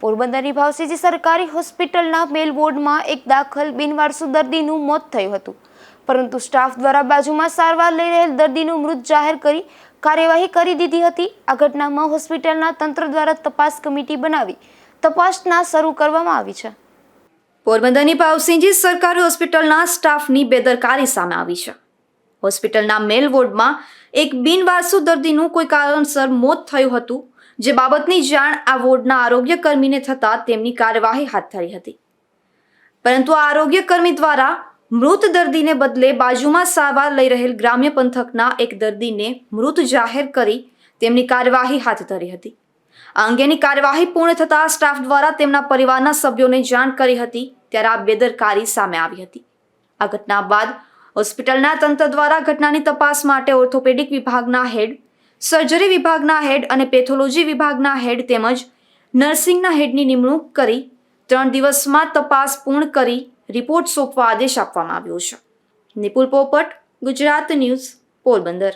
પોરબંદરની ભાવસીજી સરકારી હોસ્પિટલના મેલ વોર્ડમાં એક દાખલ બિનવારસુ દર્દીનું મોત થયું હતું. પરંતુ સ્ટાફ દ્વારા બાજુમાં સારવાર લઈ રહેલ દર્દીનું મૃત જાહેર કરી કાર્યવાહી કરી દીધી હતી. આ ઘટનામાં હોસ્પિટલના તંત્ર દ્વારા તપાસ કમિટી બનાવી તપાસના શરૂ કરવામાં આવી છે. પોરબંદરની ભાવસિંહજી સરકારી હોસ્પિટલના સ્ટાફની બેદરકારી સામે આવી છે. હોસ્પિટલના મેલ વોર્ડમાં એક બિનવારસુ દર્દીનું કોઈ કારણસર મોત થયું હતું. જે બાબતની જાણ આ વોર્ડના આરોગ્ય કર્મીને થતાં તેમની કાર્યવાહી હાથ ધરી હતી. પરંતુ આ આરોગ્ય કર્મી દ્વારા મૃત દર્દીને બદલે બાજુમાં સારવાર લઈ રહેલ ગ્રામ્ય પંથકના એક દર્દીને મૃત જાહેર કરી તેમની કાર્યવાહી હાથ ધરી હતી. આ અંગેની કાર્યવાહી પૂર્ણ થતાં સ્ટાફ દ્વારા તેમના પરિવારના સભ્યોને જાણ કરી હતી ત્યારે આ બેદરકારી સામે આવી હતી. આ ઘટના બાદ હોસ્પિટલના તંત્ર દ્વારા ઘટનાની તપાસ માટે ઓર્થોપેડિક વિભાગના હેડ સર્જરી વિભાગના હેડ અને પેથોલોજી વિભાગના હેડ તેમજ નર્સિંગના હેડની નિમણૂક કરી, ત્રણ દિવસમાં તપાસ પૂર્ણ કરી, રિપોર્ટ સોંપવા આદેશ આપવામાં આવ્યો છે. નિપુલ પોપટ, ગુજરાત ન્યૂઝ, પોરબંદર.